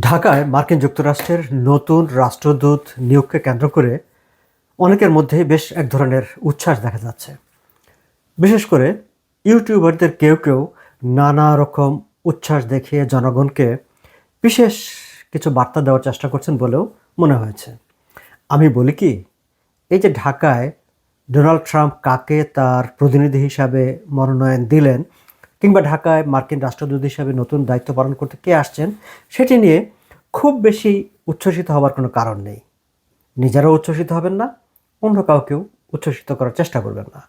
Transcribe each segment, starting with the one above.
ঢাকায় মার্কিন যুক্তরাষ্ট্রের নতুন রাষ্ট্রদূত নিয়োগকে কেন্দ্র করে অনেকের মধ্যেই বেশ এক ধরনের উচ্ছ্বাস দেখা যাচ্ছে। বিশেষ করে ইউটিউবারদের কেউ কেউ নানা রকম উচ্ছ্বাস দেখিয়ে জনগণকে বিশেষ কিছু বার্তা দেওয়ার চেষ্টা করছেন বলেও মনে হয়েছে। আমি বলি কি, এই যে ঢাকায় ডোনাল্ড ট্রাম্প কাকে তার প্রতিনিধি হিসাবে মনোনয়ন দিলেন কিংবা ঢাকায় মার্কিন রাষ্ট্রদূত হিসাবে নতুন দায়িত্ব পালন করতে কে আসছেন, সেটি নিয়ে খুব বেশি উচ্ছ্বসিত হওয়ার কোনো কারণ নেই। নিজেরাও উচ্ছ্বসিত হবেন না, অন্য কাউকেও উচ্ছ্বসিত করার চেষ্টা করবেন না।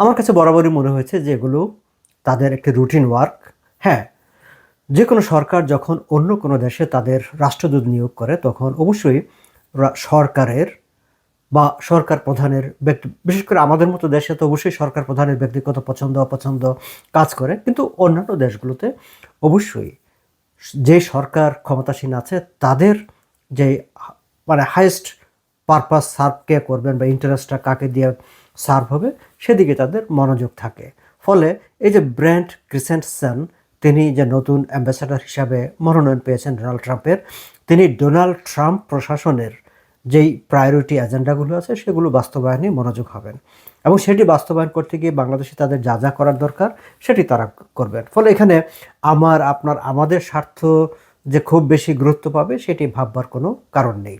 আমার কাছে বরাবরই মনে হয়েছে যে এগুলো তাদের একটি রুটিন ওয়ার্ক। হ্যাঁ যে কোনো সরকার যখন অন্য কোনো দেশে তাদের রাষ্ট্রদূত নিয়োগ করে, তখন অবশ্যই সরকারের বা সরকার প্রধানের ব্যক্তি, বিশেষ করে আমাদের মতো দেশে তো অবশ্যই সরকার প্রধানের ব্যক্তিগত পছন্দ, অপছন্দ কাজ করে, কিন্তু অন্যান্য দেশগুলোতে অবশ্যই যে সরকার ক্ষমতাসীন আছে, তাদের যে মানে হাইয়েস্ট পারপাস সার্ভ কে করবেন বা ইন্টারেস্টটা কাকে দিয়ে সার্ভ হবে, সেদিকে তাদের মনোযোগ থাকে। ফলে এই যে ব্র্যান্ড ক্রিসেন্টসন, তিনি যে নতুন অ্যাম্বাসাডার হিসাবে মনোনয়ন পেয়েছেন ডোনাল্ড ট্রাম্পের, তিনি ডোনাল্ড ট্রাম্প প্রশাসনের যেই প্রায়োরিটি এজেন্ডাগুলো আছে, সেগুলো বাস্তবায়নে মনোযোগ হবেন এবং সেটি বাস্তবায়ন করতে গিয়ে বাংলাদেশে তাদের যা যা করার দরকার, সেটি তারা করবেন। ফলে এখানে আমার, আপনার, আমাদের স্বার্থ যে খুব বেশি গুরুত্ব পাবে, সেটি ভাববার কোনো কারণ নেই।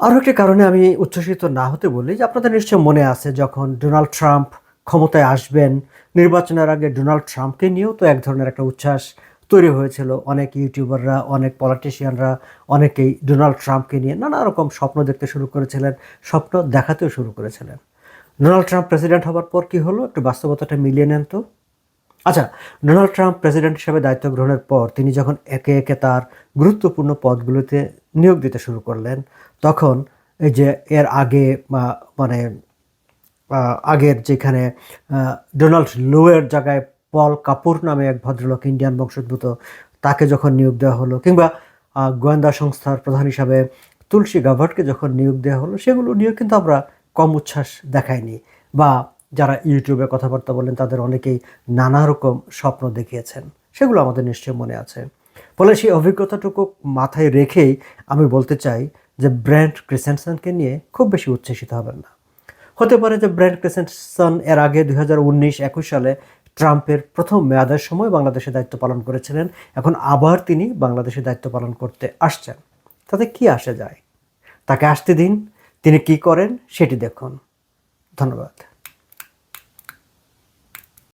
আরও একটি কারণে আমি উচ্ছ্বসিত না হতে বলি যে আপনাদের নিশ্চয় মনে আছে, যখন ডোনাল্ড ট্রাম্প ক্ষমতায় আসবেন, নির্বাচনের আগে ডোনাল্ড ট্রাম্পকে নিয়েও তো এক ধরনের একটা উচ্ছ্বাস তৈরি হয়েছিল। অনেক ইউটিউবাররা, অনেক পলিটিশিয়ানরা, অনেকেই ডোনাল্ড ট্রাম্পকে নিয়ে নানা রকম স্বপ্ন দেখতে শুরু করেছিলেন, স্বপ্ন দেখাতেও শুরু করেছিলেন। ডোনাল্ড ট্রাম্প প্রেসিডেন্ট হবার পর কি হলো? একটু বাস্তবতাটা মিলিয়ে নেন তো। আচ্ছা ডোনাল্ড ট্রাম্প প্রেসিডেন্ট হিসেবে দায়িত্ব গ্রহণের পর তিনি যখন একে একে তার গুরুত্বপূর্ণ পদগুলোতে নিয়োগ দিতে শুরু করলেন, তখন এই যে এর আগে মানে আগের যেখানে ডোনাল্ড লুয়ের জায়গায় পল কাপুর নামে এক ভদ্রলোক ইন্ডিয়ান বংশোদ্ভূত, তাকে যখন নিয়োগ দেওয়া হলো, কিংবা গোয়েন্দা সংস্থার প্রধান হিসাবে তুলসী গাভাটকে যখন নিয়োগ দেওয়া হলো, সেগুলো নিয়েও কিন্তু আমরা কম উচ্ছ্বাস দেখাইনি। বা, যারা ইউটিউবে কথাবার্তা বলেন, তাদের অনেকেই নানা রকম স্বপ্ন দেখিয়েছেন। সেগুলো আমাদের নিশ্চয়ই মনে আছে। ফলে সেই অভিজ্ঞতাটুকু মাথায় রেখেই আমি বলতে চাই যে, ব্র্যান্ড ক্রিসেন্টসনকে নিয়ে খুব বেশি উচ্ছ্বসিত হবেন না। হতে পারে যে, ব্র্যান্ড ক্রিসেন্টসন এর আগে দুই হাজার উনিশ, একুশ সালে ট্রাম্পের প্রথম মেয়াদের সময় বাংলাদেশে দায়িত্ব পালন করেছিলেন। এখন আবার তিনি বাংলাদেশে দায়িত্ব পালন করতে আসছেন। তাতে কি আসে যায়? তাকে আসতে দিন। তিনি কি করেন সেটি দেখুন। ধন্যবাদ।